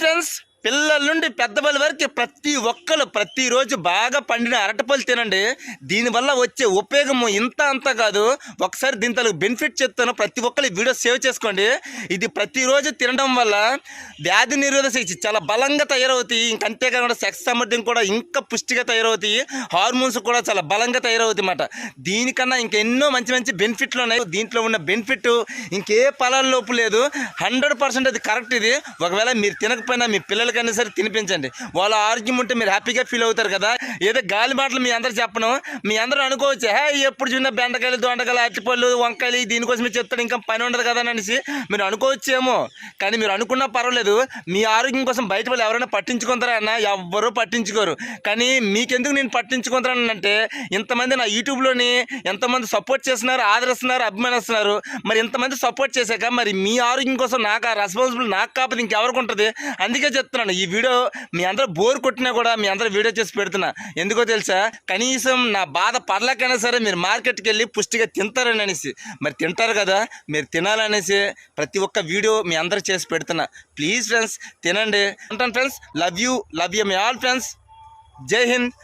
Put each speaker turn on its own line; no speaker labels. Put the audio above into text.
Friends పిల్లల నుండి పెద్దవాళ్ళ వరకు ప్రతి ఒక్కరు ప్రతిరోజు బాగా పండిన అరటిపళ్ళు తినండి. దీనివల్ల వచ్చే ఉపయోగము ఇంత అంత కాదు. ఒకసారి దీని తలకు బెనిఫిట్ చెప్తాను. ప్రతి ఒక్కరు ఈ వీడియో సేవ్ చేసుకోండి. ఇది ప్రతిరోజు తినడం వల్ల వ్యాధి నిరోధక శక్తి చాలా బలంగా తయారవుతాయి. ఇంకంతేకాకుండా సెక్స్ సామర్థ్యం కూడా ఇంకా పుష్టిగా తయారవుతాయి. హార్మోన్స్ కూడా చాలా బలంగా తయారవుతాయి అన్నమాట దీనికన్నా ఇంకెన్నో మంచి మంచి బెనిఫిట్లు ఉన్నాయి. దీంట్లో ఉన్న బెనిఫిట్ ఇంకే ఫలాల లోపు లేదు. హండ్రెడ్ పర్సెంట్ అది కరెక్ట్ ఇది. ఒకవేళ మీరు తినకపోయినా మీ పిల్లలు పిల్లలకైనా సరే తినిపించండి. వాళ్ళ ఆరోగ్యం ఉంటే మీరు హ్యాపీగా ఫీల్ అవుతారు కదా. ఏదో గాలి మాటలు మీ అందరు చెప్పను. మీ అందరూ అనుకోవచ్చు హే ఎప్పుడు చూసినా బెండకాయలు దొండకాయలు అరటిపళ్ళు వంకాయలు దీనికోసమే చెప్తాడు ఇంకా పని ఉండదు కదా అని అనేసి మీరు అనుకోవచ్చేమో కానీ మీరు అనుకున్నా పర్వాలేదు. మీ ఆరోగ్యం కోసం బయట వాళ్ళు ఎవరైనా పట్టించుకుంటారా అన్న? ఎవ్వరూ పట్టించుకోరు. కానీ మీకెందుకు నేను పట్టించుకుంటానంటే ఇంతమంది నా యూట్యూబ్లోని ఎంతమంది సపోర్ట్ చేస్తున్నారు ఆదరిస్తున్నారు అభిమానిస్తున్నారు. మరి ఇంతమంది సపోర్ట్ చేశాక మరి మీ ఆరోగ్యం కోసం నాకు ఆ రెస్పాన్సిబుల్ నాకు కాకపోతే ఇంకెవరికి ఉంటుంది? అందుకే చెప్తున్నాను ఈ వీడియో మీ అందరూ బోర్ కొట్టినా కూడా మీ అందరూ వీడియో చేసి పెడుతున్నా. ఎందుకో తెలుసా? కనీసం నా బాధ పడలేకైనా సరే మీరు మార్కెట్కి వెళ్ళి పుష్టిగా తింటారని అనేసి. మరి తింటారు కదా మీరు తినాలనేసి ప్రతి ఒక్క వీడియో మీ అందరూ చేసి పెడుతున్నా. ప్లీజ్ ఫ్రెండ్స్ తినండి. ఉంటాను friends love you love you me all friends. Jai Hind.